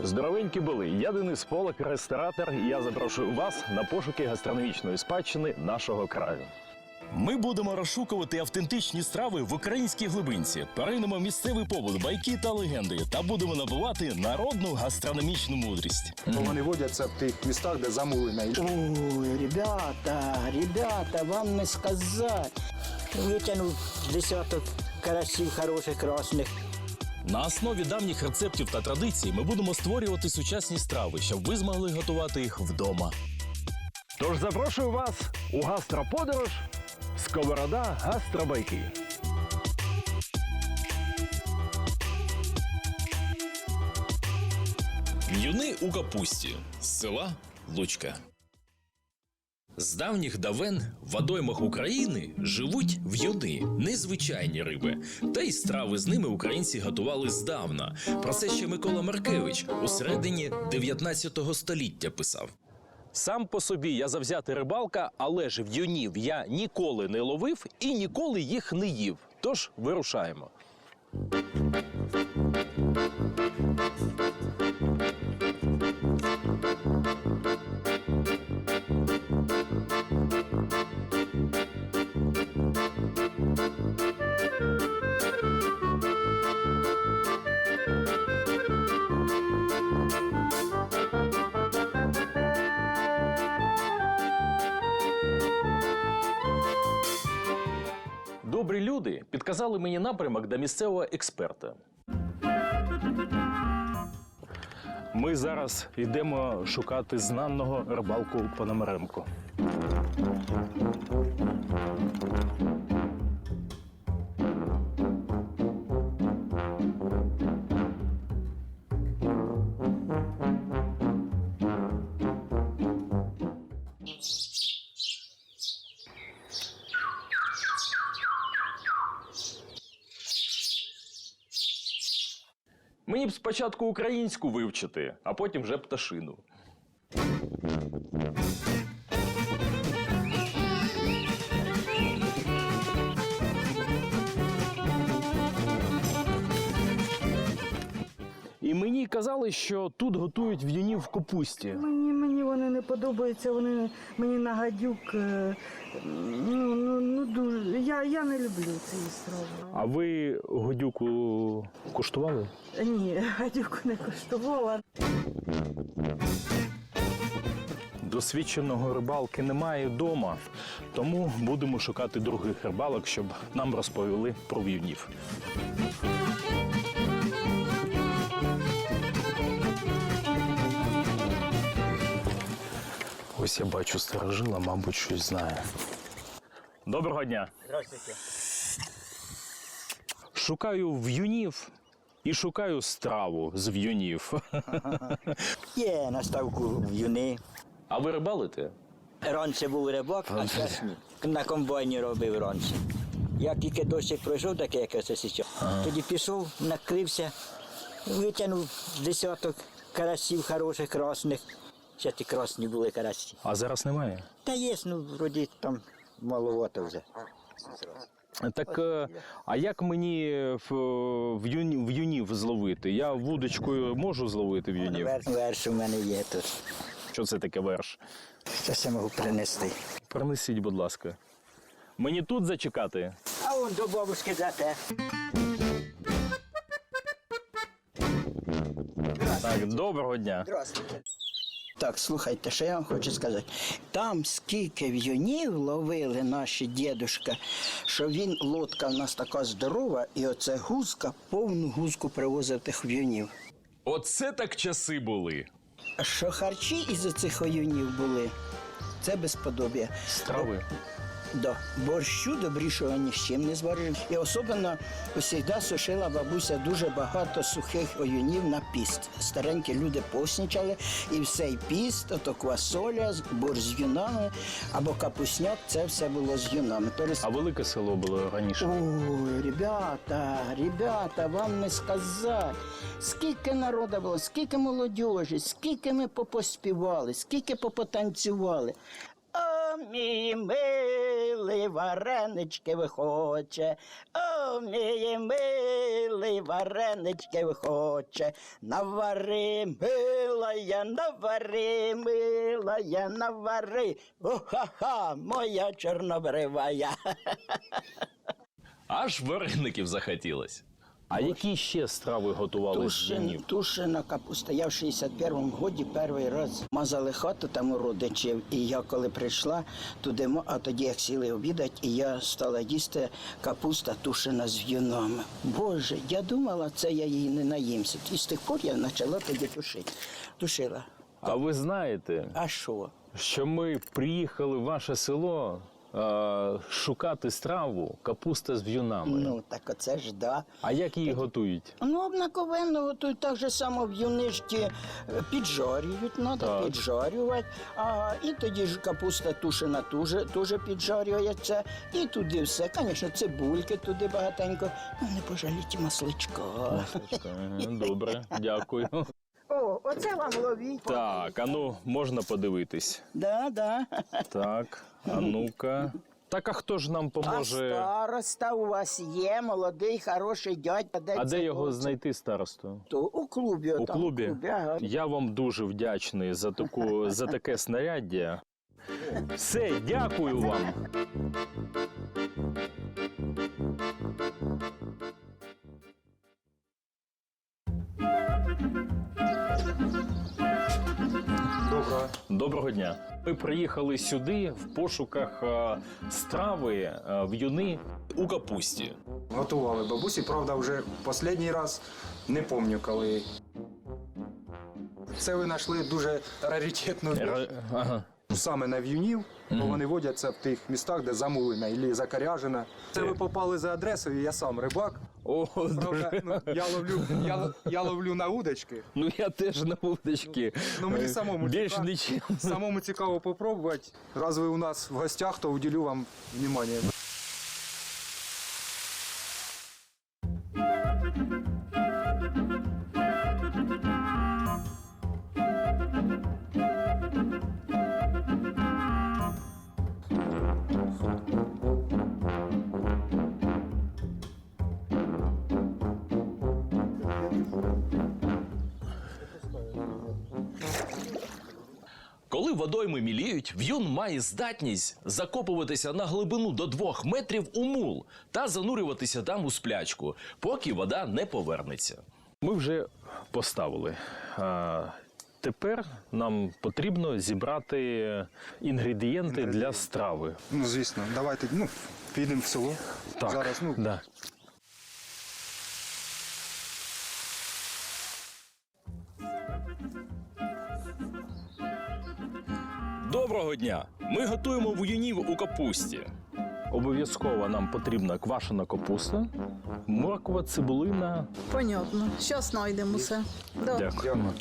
Здоровенькі були. Я Денис Полак, ресторатор, і я запрошую вас на пошуки гастрономічної спадщини нашого краю. Ми будемо розшукувати автентичні страви в українській глибинці, перейдемо місцевий побут, байки та легенди та будемо набувати народну гастрономічну мудрість. Бо вони водяться в тих містах, де замулення. Ой, ребята, ребята, вам не сказать. Витягнув десяток карасів хороших, красних. На основі давніх рецептів та традицій ми будемо створювати сучасні страви, щоб ви змогли готувати їх вдома. Тож запрошую вас у гастроподорож Сковорода гастробайки. В'юни у капусті з села Лучка. З давніх давен в водоймах України живуть в'юни, незвичайні риби. Та й страви з ними українці готували здавна. Про це ще Микола Маркевич у середині 19 століття писав. Сам по собі я завзятий рибалка, але ж в'юнів я ніколи не ловив і ніколи їх не їв. Тож вирушаємо. Підказали мені напрямок до місцевого експерта. Ми зараз йдемо шукати знаного рибалку Пономаренко. Мені б спочатку українську вивчити, а потім вже пташину. І мені казали, що тут готують в'юнів в капусті. Мені, мені вони не подобаються, вони мені на гадюк. е, Ну, ну, ну дуже. Я, я не люблю цієї страви. А ви годюку куштували? Ні, гадюку не коштувала. Досвідченого рибалки немає вдома, тому будемо шукати других рибалок, щоб нам розповіли про вівнів. Ось я бачу старожила, мабуть, щось знає. Доброго дня. Здравствуйте. Шукаю в'юнів і шукаю страву з в'юнів. Є на ставку в'юни. А ви рибалите? Раніше був рибак, а зараз ні. На комбайні робив раніше. Як тільки дощик пройшов, таке як це зараз. Тоді пішов, накрився, витягнув десяток карасів хороших, красних. Ще ті красні були карасі. А зараз немає. Та є, ну, вроді там маловато вже. Так, е, а як мені в, в, юні- в юнів зловити? Я вудочкою можу зловити в'юнів? Верш, верш у мене є тут. Що це таке верш? Це я можу принести. Принесіть, будь ласка. Мені тут зачекати? А он до бабушки дате. Так, доброго дня. Здравствуйте. Так, слухайте, що я вам хочу сказати. Там скільки в'юнів ловили наші дідушка, що він, лодка в нас така здорова, і оце гузка, повну гузку привозив тих в'юнів. Оце так часи були. Що харчі із оцих в'юнів були, це безподоб'я. Страви. Да. Борщу добрішого ні з чим не зварив. І особливо завжди сушила бабуся дуже багато сухих оюнів на піст. Старенькі люди поснічали, і всей піст, ото квасоля, борщ з юнами або капусняк, це все було з юнами. Тобто А велике село було раніше. Ой, ребята, ребята, вам не сказати. Скільки народу було, скільки молодіжі, скільки ми попоспівали, скільки попотанцювали. А мій милий варенички вихоче. О, мій милий, варенички вихоче. Навари, милая, навари, милая, навари. О-ха-ха, моя чорнобривая. Аж вареників захотілось. А які ще страви готували з Тушен, тушена капуста. Я в 61-му годі перший раз мазали хату там у родичів. І я коли прийшла туди, мо- а тоді як сіли обідати, і я стала їсти капуста тушена з в'юном. Боже, я думала, це я її не наїмся. І з тих пор я почала тоді тушити. Тушила. А ви знаєте, А що? що ми приїхали в ваше село е, шукати страву капуста з в'юнами. Ну, так оце ж да. А як її готують? Ну, обнаковенно готують так же само в юништі е, піджарюють, треба Так. піджарювати. А, і тоді ж капуста тушена теж, теж піджарюється. І туди все. Звісно, цибульки туди багатенько. Ну, не пожаліть масличка. Ага, Добре, дякую. О, оце вам ловіть. Так, а ну можна подивитись. Да, да. Так, а ну-ка. Так, а хто ж нам А поможе? староста у вас є, молодий, хороший дядька. А де його хлопці? знайти старосту? То у клубі. У отам, клубі? ага. Я вам дуже вдячний за таку за таке снаряддя. Все, дякую вам. Доброго. Дня. Ми приїхали сюди в пошуках е, страви е, в юни. У капусті. Готували бабусі, правда, вже останній раз не пам'ятаю коли. Це ви знайшли дуже раритетну. Р- Ага. Саме на в'юнів, бо вони водяться в тих містах, де замулена і закаряжена. Це ви попали за адресою, я сам рибак. О, Правда, дуже. ну, я ловлю, я, я ловлю на удочки. Ну я теж на удочки. Ну, мені самому Більш цікаво. нічим. Самому цікаво попробувати. Раз ви у нас в гостях, то уділю вам внимание. Коли міліють, в'юн має здатність закопуватися на глибину до двох метрів у мул та занурюватися там у сплячку, поки вода не повернеться. Ми вже поставили. А, тепер нам потрібно зібрати інгредієнти для страви. Ну, звісно, давайте ну, підемо в село. Так, Зараз, ну, да. Доброго дня! Ми готуємо в'юнів у капусті. Обов'язково нам потрібна квашена капуста, морква, цибулина. Понятно. Зараз знайдемо все. Да. Дякую. дякую.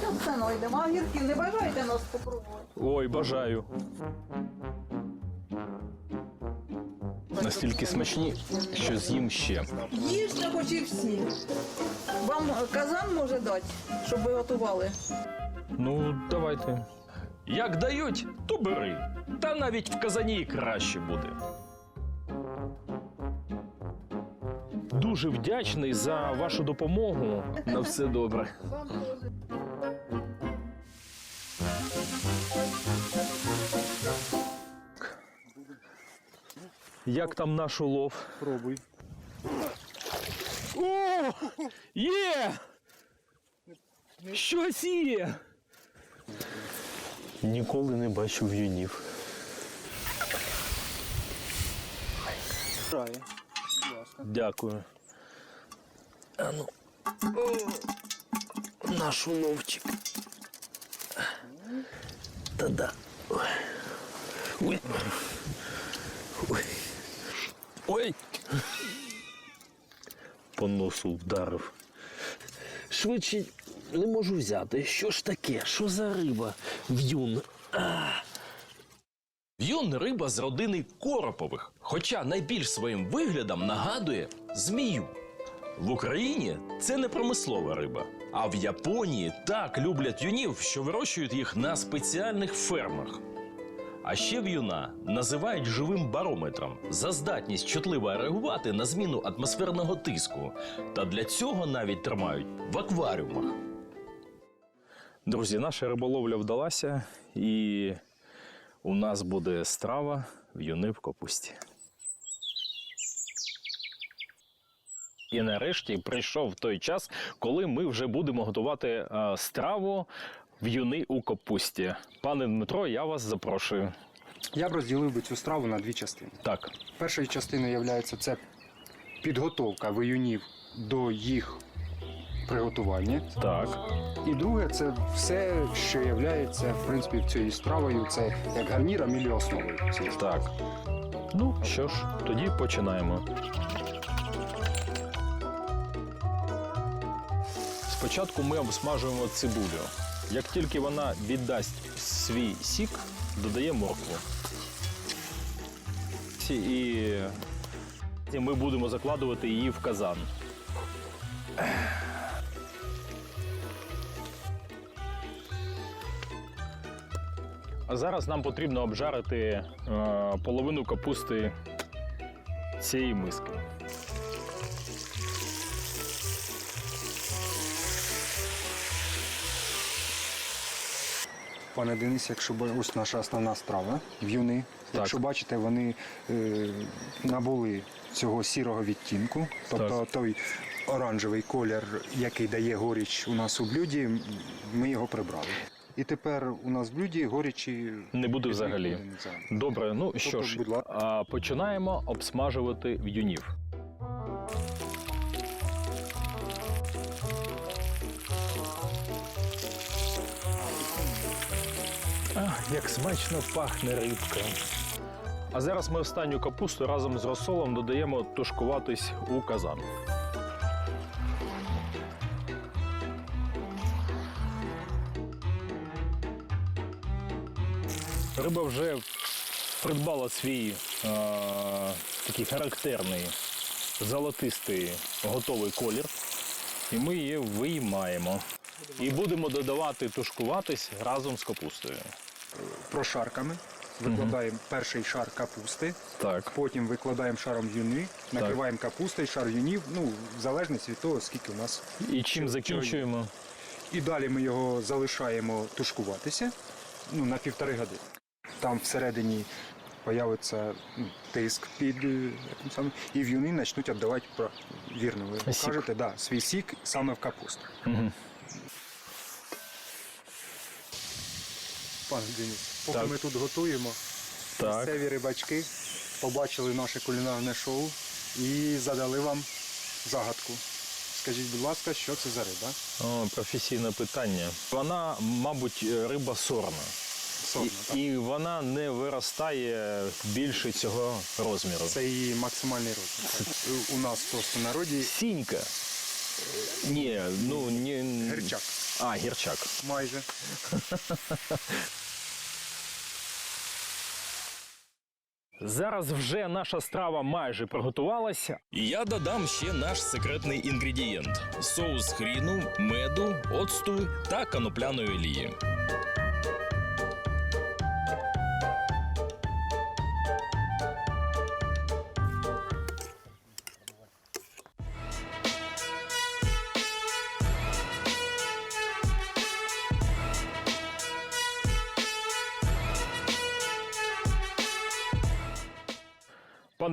Щас все знайдемо. А гірки не бажаєте нас попробувати? Ой, бажаю. Настільки смачні, що з'їм ще. Їжте хоч і всі. Вам казан може дати, щоб ви готували. Ну, давайте. Як дають, то бери. Та навіть в казані краще буде. Дуже вдячний за вашу допомогу. На все добре. Як там наш улов? Пробуй. О! Є! Щось є! Ніколи не бачив юнів. Дякую. А ну. О, наш уловчик. Та-да. Ой. Ой. Ой. Ой. По носу вдарив. Швидше не можу взяти. Що ж таке? Що за риба? В'юн. В'юн риба з родини коропових, хоча найбільш своїм виглядом нагадує змію. В Україні це не промислова риба. А в Японії так люблять юнів, що вирощують їх на спеціальних фермах. А ще в'юна називають живим барометром за здатність чутливо реагувати на зміну атмосферного тиску. Та для цього навіть тримають в акваріумах. Друзі, наша риболовля вдалася, і у нас буде страва в'юни в капусті. І нарешті прийшов той час, коли ми вже будемо готувати е, страву в'юни у капусті. Пане Дмитро, я вас запрошую. Я б розділив би цю страву на дві частини. Так, Першою частиною є це підготовка виюнів до їх приготування. так. І друге, це все, що є в принципі цією стравою. Це як гарніром і основою. цієї страви. Так. Ну що ж, тоді починаємо. Спочатку ми обсмажуємо цибулю. Як тільки вона віддасть свій сік, додаємо моркву. І і ми будемо закладувати її в казан. Зараз нам потрібно обжарити е, половину капусти цієї миски. Пане Денис, якщо б- ось наша основна страва в'юни. Якщо бачите, вони е, набули цього сірого відтінку, тобто Так. той оранжевий колір, який дає горіч у нас у блюді, м, ми його прибрали. І тепер у нас в блюді горічі Не буде взагалі. Добре, ну що Тобто, ж, будь ласка. а, починаємо обсмажувати в'юнів. Як смачно пахне рибка. А зараз ми останню капусту разом з розсолом додаємо тушкуватись у казан. Риба вже придбала свій е, такий характерний золотистий готовий колір, і ми її виймаємо. І будемо додавати тушкуватись разом з капустою. Прошарками. Викладаємо перший шар капусти, Так. потім викладаємо шаром юни, накриваємо капустою, шар юнів, ну, в залежності від того, скільки у нас. І чим закінчуємо? І далі ми його залишаємо тушкуватися ну, на півтори години. Там всередині появиться ну, тиск під е, самим, і в'юни почнуть віддавати про- вірно. Ви Сік. кажете, да, свій сік саме в капусту. Мгм. Пан Денис, поки Так. ми тут готуємо, Так. місцеві рибачки побачили наше кулінарне шоу і задали вам загадку. Скажіть, будь ласка, що це за риба? О, професійне питання. Вона, мабуть, риба сорна. Сорна. І, і вона не виростає більше цього розміру. Це її максимальний розмір. У нас просто в народі Сінька. Ні, ну ні. герчак. А, гірчак. Майже. Зараз вже наша страва майже приготувалася. Я додам ще наш секретний інгредієнт: соус хріну, меду, оцту та канопляної олії.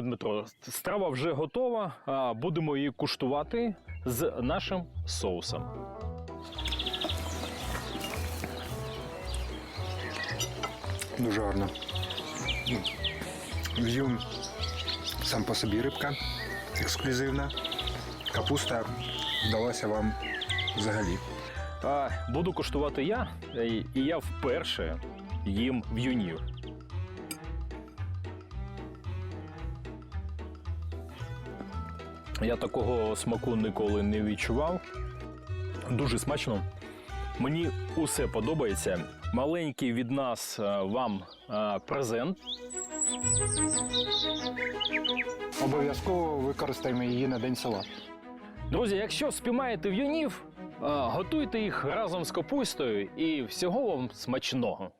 Пане Дмитро, страва вже готова. Будемо її куштувати з нашим соусом. Дуже гарно. В'юн сам по собі рибка ексклюзивна. Капуста вдалася вам взагалі. Буду куштувати я, і я вперше їм в'юнів. Я такого смаку ніколи не відчував. Дуже смачно. Мені усе подобається. Маленький від нас е, вам е, презент. Обов'язково використаємо її на день салату. Друзі, якщо спіймаєте в'юнів, е, готуйте їх разом з капустою і всього вам смачного.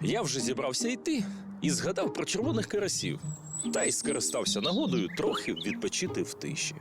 Я вже зібрався йти і згадав про червоних карасів. Та й скористався нагодою трохи відпочити в тиші.